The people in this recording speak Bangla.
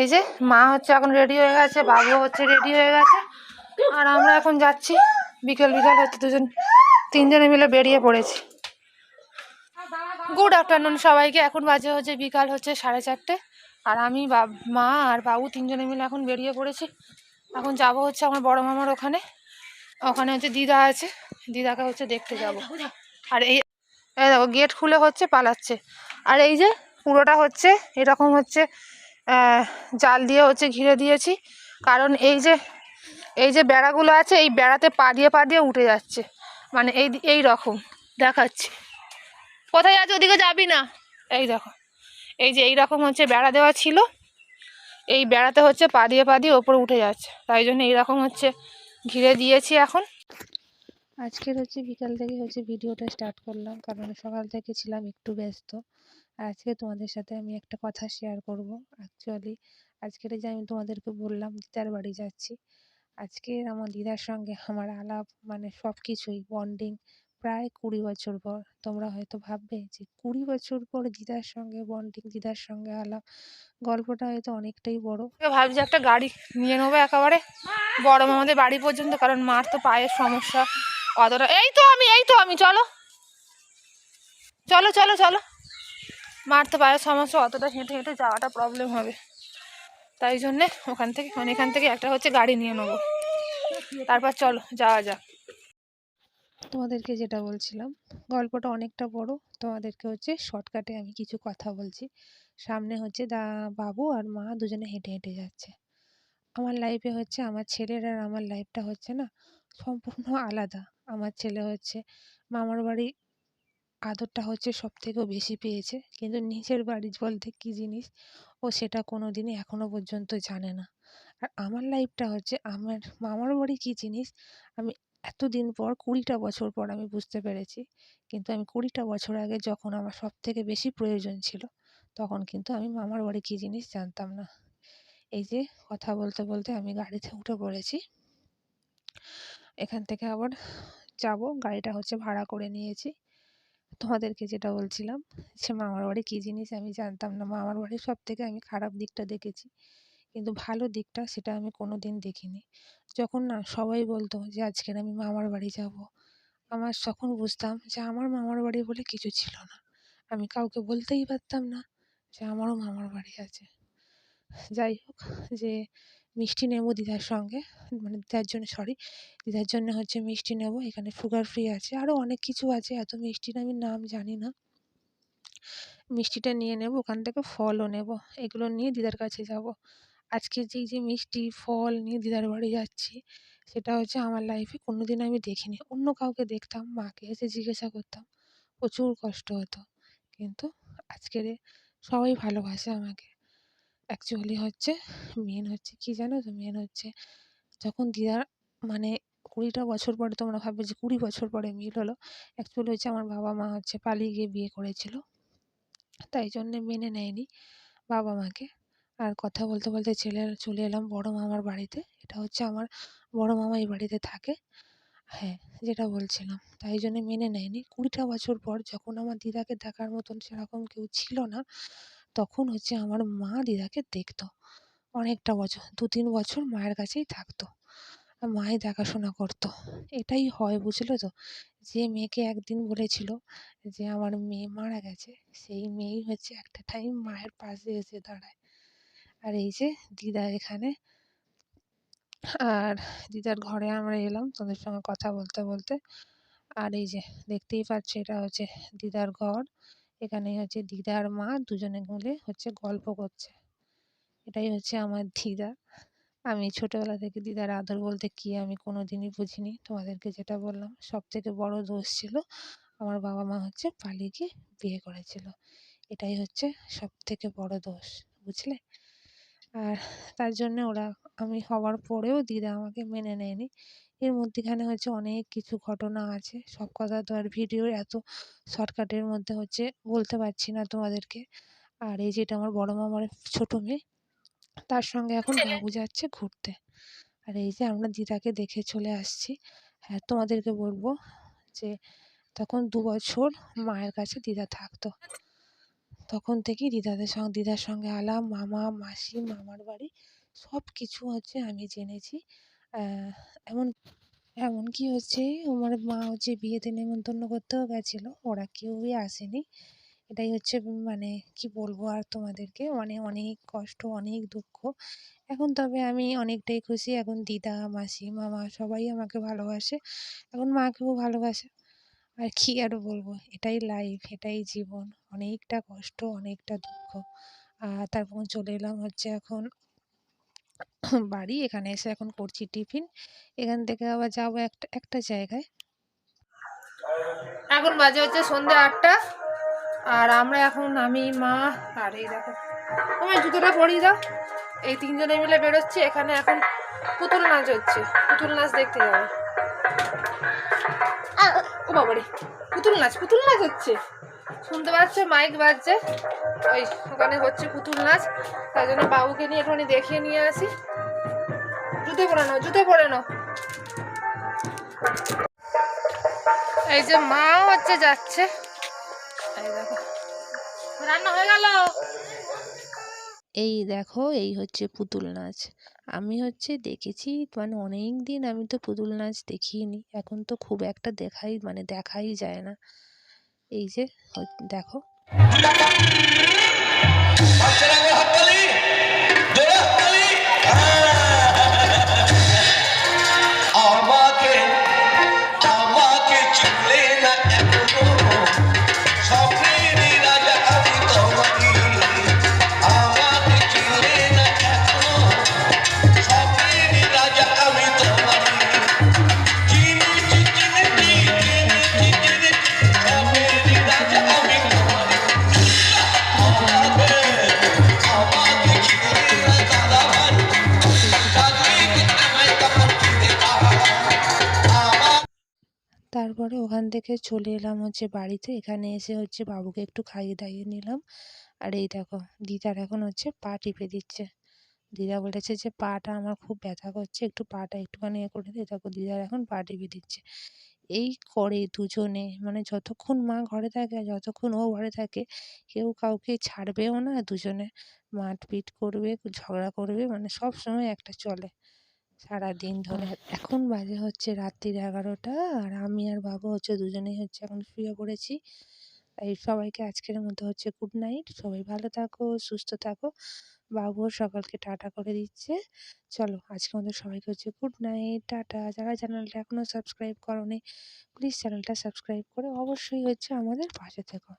এই যে, মা হচ্ছে এখন রেডি হয়ে গেছে বাবু হচ্ছে রেডি হয়ে গেছে। আর আমরা এখন যাচ্ছি, বিকেল বিকেল হচ্ছে দুজন, তিনজনে মিলে বেরিয়ে পড়েছি। গুড আফটারনুন সবাইকে, এখন বাজে হচ্ছে বিকাল হচ্ছে সাড়ে চারটে। আর আমি মা আর বাবু তিনজনে মিলে এখন বেরিয়ে পড়েছি। এখন যাব হচ্ছে আমার বড় মামার ওখানে। ওখানে হচ্ছে দিদা আছে, দিদাকে হচ্ছে দেখতে যাব। আর এই দেখো, গেট খুলে হচ্ছে পালাচ্ছে। আর এই যে, পুরোটা হচ্ছে, এরকম হচ্ছে জাল দিয়ে হচ্ছে ঘিরে দিয়েছি। কারণ এই যে এই যে বেড়াগুলো আছে, এই বেড়াতে পা দিয়ে পা দিয়ে উঠে যাচ্ছে। মানে এই এই রকম দেখাচ্ছি। কোথায় আছে, ওদিকে যাবি না? এই দেখো, এই যে এই রকম হচ্ছে বেড়া দেওয়া ছিল। এই বেড়াতে হচ্ছে পা দিয়ে পা দিয়ে ওপরে উঠে যাচ্ছে। তাই জন্য এইরকম হচ্ছে ঘিরে দিয়েছি এখন। আজকের হচ্ছে বিকাল থেকে হচ্ছে ভিডিওটা স্টার্ট করলাম, কারণ সকাল থেকে ছিলাম একটু ব্যস্ত। আর আজকে তোমাদের সাথে আমি একটা কথা শেয়ার করব। অ্যাকচুয়ালি আজকের যে আমি তোমাদেরকে বললাম দিদার বাড়ি যাচ্ছি। আজকে আমার দিদার সঙ্গে আমার আলাপ মানে সব কিছুই বন্ডিং প্রায় কুড়ি বছর পর। তোমরা হয়তো ভাববে যে কুড়ি বছর পর দিদার সঙ্গে বন্ডিং দিদার সঙ্গে আলাপ, গল্পটা হয়তো অনেকটাই বড়। ভাবছি একটা গাড়ি নিয়ে নেব একেবারে। বড় মামাদের বাড়ি পর্যন্ত, কারণ মার তো পায়ের সমস্যা অতটা। এই তো আমি, এই তো আমি, চলো। চলো চলো চলো। মার তো পায়ের সমস্যা, অতটা হেঁটে হেঁটে যাওয়াটা প্রবলেম হবে। তাই জন্যে ওখান থেকে মানে এখান থেকে একটা হচ্ছে গাড়ি নিয়ে নেব। তারপর চলো, যাওয়া যাক। তোমাদেরকে যেটা বলছিলাম, গল্পটা অনেকটা বড়, তোমাদেরকে হচ্ছে শর্টকাটে আমি কিছু কথা বলছি। সামনে হচ্ছে দা, বাবু আর মা দুজনে হেঁটে হেঁটে যাচ্ছে। আমার লাইফে হচ্ছে আমার ছেলের আর আমার লাইফটা হচ্ছে না, সম্পূর্ণ আলাদা। আমার ছেলে হচ্ছে মামার বাড়ি আদরটা হচ্ছে সব থেকেও বেশি পেয়েছে। কিন্তু নিজের বাড়ি বলতে কী জিনিস? ও সেটা কোনো দিনই এখনও পর্যন্ত জানে না। আর আমার লাইফটা হচ্ছে আমার, মামার বাড়ি কী জিনিস? আমি এতদিন পর কুড়িটা বছর পর আমি বুঝতে পেরেছি। কিন্তু আমি কুড়িটা বছর আগে যখন আমার সব থেকে বেশি প্রয়োজন ছিল, তখন কিন্তু আমি মামার বাড়ি কী জিনিস জানতাম না। এই যে কথা বলতে বলতে আমি গাড়িতে উঠে পড়েছি। এখান থেকে আবার যাব, গাড়িটা হচ্ছে ভাড়া করে নিয়েছি। তোমাদেরকে যেটা বলছিলাম যে, মামার বাড়ি কী জিনিস আমি জানতাম না। মামার বাড়ির সব থেকে আমি খারাপ দিকটা দেখেছি। কিন্তু ভালো দিকটা সেটা আমি কোনো দিন দেখিনি। যখন না সবাই বলতো যে আজকের আমি মামার বাড়ি যাব। আমার তখন বুঝতাম যে, আমার মামার বাড়ি বলে কিছু ছিল না। আমি কাউকে বলতেই পারতাম না যে, আমারও মামার বাড়ি আছে। যাই হোক, যে মিষ্টি নেব দিদার সঙ্গে মানে দিদার জন্য সরি দিদার জন্য হচ্ছে মিষ্টি নেব, এখানে সুগার ফ্রি আছে আরও অনেক কিছু আছে, এত মিষ্টির আমি নাম জানি না। মিষ্টিটা নিয়ে নেব, ওখান থেকে ফলও নেব, এগুলো নিয়ে দিদার কাছে যাব। আজকে যেই যে মিষ্টি, ফল নিয়ে দিদার বাড়ি যাচ্ছি, সেটা হচ্ছে আমার লাইফে কোনো দিন আমি দেখিনি। অন্য কাউকে দেখতাম, মাকে এসে জিজ্ঞাসা করতাম, প্রচুর কষ্ট হতো, কিন্তু আজকের সবাই ভালোবাসে আমাকে। অ্যাকচুয়ালি হচ্ছে মেন হচ্ছে কী জানো তো? মেন হচ্ছে যখন দিদার মানে কুড়িটা বছর পরে তোমরা ভাববে যে কুড়ি বছর পরে মিল হলো। অ্যাকচুয়ালি হচ্ছে আমার বাবা মা হচ্ছে পালিয়ে গিয়ে বিয়ে করেছিল। তাই জন্যে মেনে নেয়নি বাবা মাকে। আর কথা বলতে বলতে চলে চলে এলাম বড় মামার বাড়িতে। এটা হচ্ছে আমার বড় মামা এই বাড়িতে থাকে। হ্যাঁ যেটা বলছিলাম। তাই জন্যে মেনে নেয়নি। কুড়িটা বছর পর যখন আমার দিদাকে দেখার মতন সেরকম কেউ ছিল না তখন হচ্ছে আমার মা দিদাকে দেখতো। অনেকটা বছর দু তিন বছর মায়ের কাছেই থাকতো। মাই দেখাশোনা করতো। এটাই হয়, বুঝলে তো? যে মেয়েকে একদিন বলেছিল যে, আমার মেয়ে মারা গেছে। সেই মেয়েই হচ্ছে একটা টাইম মায়ের পাশে এসে দাঁড়ায়। আর এই যে দিদা এখানে। আর দিদার ঘরে আমরা এলাম তোদের সঙ্গে কথা বলতে বলতে। আর এই যে দেখতেই পাচ্ছ, এটা হচ্ছে দিদার ঘর। এখানে হচ্ছে দিদা আর মা দুজনে মিলে হচ্ছে গল্প করছে। এটাই হচ্ছে আমার দিদা। আমি ছোটোবেলা থেকে দিদার আদর বলতে কী আমি কোনো দিনই বুঝিনি। তোমাদেরকে যেটা বললাম সব থেকে বড় দোষ ছিল আমার বাবা মা হচ্ছে পালিয়ে গিয়ে বিয়ে করেছিল। এটাই হচ্ছে সব থেকে বড় দোষ, বুঝলে? আর তার জন্য ওরা আমি হওয়ার পরেও দিদা আমাকে মেনে নেয়নি। এর মধ্যেখানে হচ্ছে অনেক কিছু ঘটনা আছে। সব কথা তো আর ভিডিও এত শর্টকাটের মধ্যে হচ্ছে বলতে পারছি না তোমাদেরকে। আর এই যেটা আমার বড় মামার ছোটো মেয়ে তার সঙ্গে এখন বাবু যাচ্ছে ঘুরতে। আর এই যে আমরা দিদাকে দেখে চলে আসছি হ্যাঁ তোমাদেরকে বলব যে তখন দু বছর মায়ের কাছে দিদা থাকতো। তখন থেকেই দিদাদের সঙ্গে দিদার সঙ্গে আলাপ মামা মাসি মামার বাড়ি সব কিছু হচ্ছে আমি জেনেছি। এমন এমনকি হচ্ছে? আমার মা হচ্ছে বিয়েতে নেমন্তন্ন করতেও গেছিল, ওরা কেউই আসেনি। এটাই হচ্ছে মানে কি বলব আর তোমাদেরকে মানে অনেক কষ্ট, অনেক দুঃখ। এখন তবে আমি অনেকটাই খুশি, এখন দিদা, মাসি, মামা সবাই আমাকে ভালোবাসে। এখন মাকেও ভালোবাসে। আর কি আরও বলব, এটাই লাইফ এটাই জীবন। অনেকটা কষ্ট, অনেকটা দুঃখ। আর তারপর চলে এলাম হচ্ছে এখন বাড়ি, এখানে এসে এখন করছি টিফিন। এখান থেকে আবার যাব একটা একটা জায়গায়। এখন বাজে হচ্ছে সন্ধ্যা আটটা। আর আমরা এখন, আমি, মা আর এই দেখো তোমার জুতোটা পরিয়ে দাও। এই তিনজনে মিলে বেরোচ্ছি। এখানে এখন পুতুল নাচ হচ্ছে। পুতুল নাচ দেখতে যাব। ও বাবারে, পুতুল নাচ পুতুল নাচ হচ্ছে। শুনতে পাচ্ছ? মাইক বাজছে। ওই ওখানে হচ্ছে পুতুল নাচ। তাই জন্য বাবুকে নিয়ে একটুখানি দেখিয়ে নিয়ে আসি। জুতো পরে নাও, জুতো পরে নাও। এই যে মা হচ্ছে, যাচ্ছে। রান্না হয়ে গেল। এই দেখো, এই হচ্ছে পুতুল নাচ। আমি হচ্ছে দেখেছি মানে অনেক দিন আমি তো পুতুল নাচ দেখিনি। এখন তো খুব একটা দেখাই মানে দেখাই যায় না। এই যে দেখো। থেকে চলে এলাম হচ্ছে বাড়িতে। এখানে এসে হচ্ছে বাবুকে একটু খাইয়ে দাইয়ে নিলাম। আর এই দেখো, দিদার এখন হচ্ছে পা টিপে দিচ্ছে। দিদা বলেছে যে, পাটা আমার খুব ব্যথা করছে, একটু পাটা একটুখানি এ করে দিয়ে দেখো, দিদার এখন পা টিপে দিচ্ছে। এই করে দুজনে মানে যতক্ষণ মা ঘরে থাকে, যতক্ষণ ও ঘরে থাকে, কেউ কাউকে ছাড়বেও না, দুজনে মারপিট করবে, ঝগড়া করবে মানে সব সময় একটা চলে। সারাদিন ধরে। এখন বাজে হচ্ছে রাত্রির এগারোটা আর আমি আর বাবু হচ্ছে দুজনেই হচ্ছে এখন শুয়ে পড়েছি। তাই সবাইকে আজকের মতো হচ্ছে গুড নাইট সবাই ভালো থাকো সুস্থ থাকো। বাবু সকালকে টাটা করে দিচ্ছে। চলো আজকের মতো সবাইকে হচ্ছে গুড নাইট টাটা। যারা চ্যানেলটা এখনও সাবস্ক্রাইব করোনি প্লিজ চ্যানেলটা সাবস্ক্রাইব করে অবশ্যই হচ্ছে আমাদের পাশে থেকো।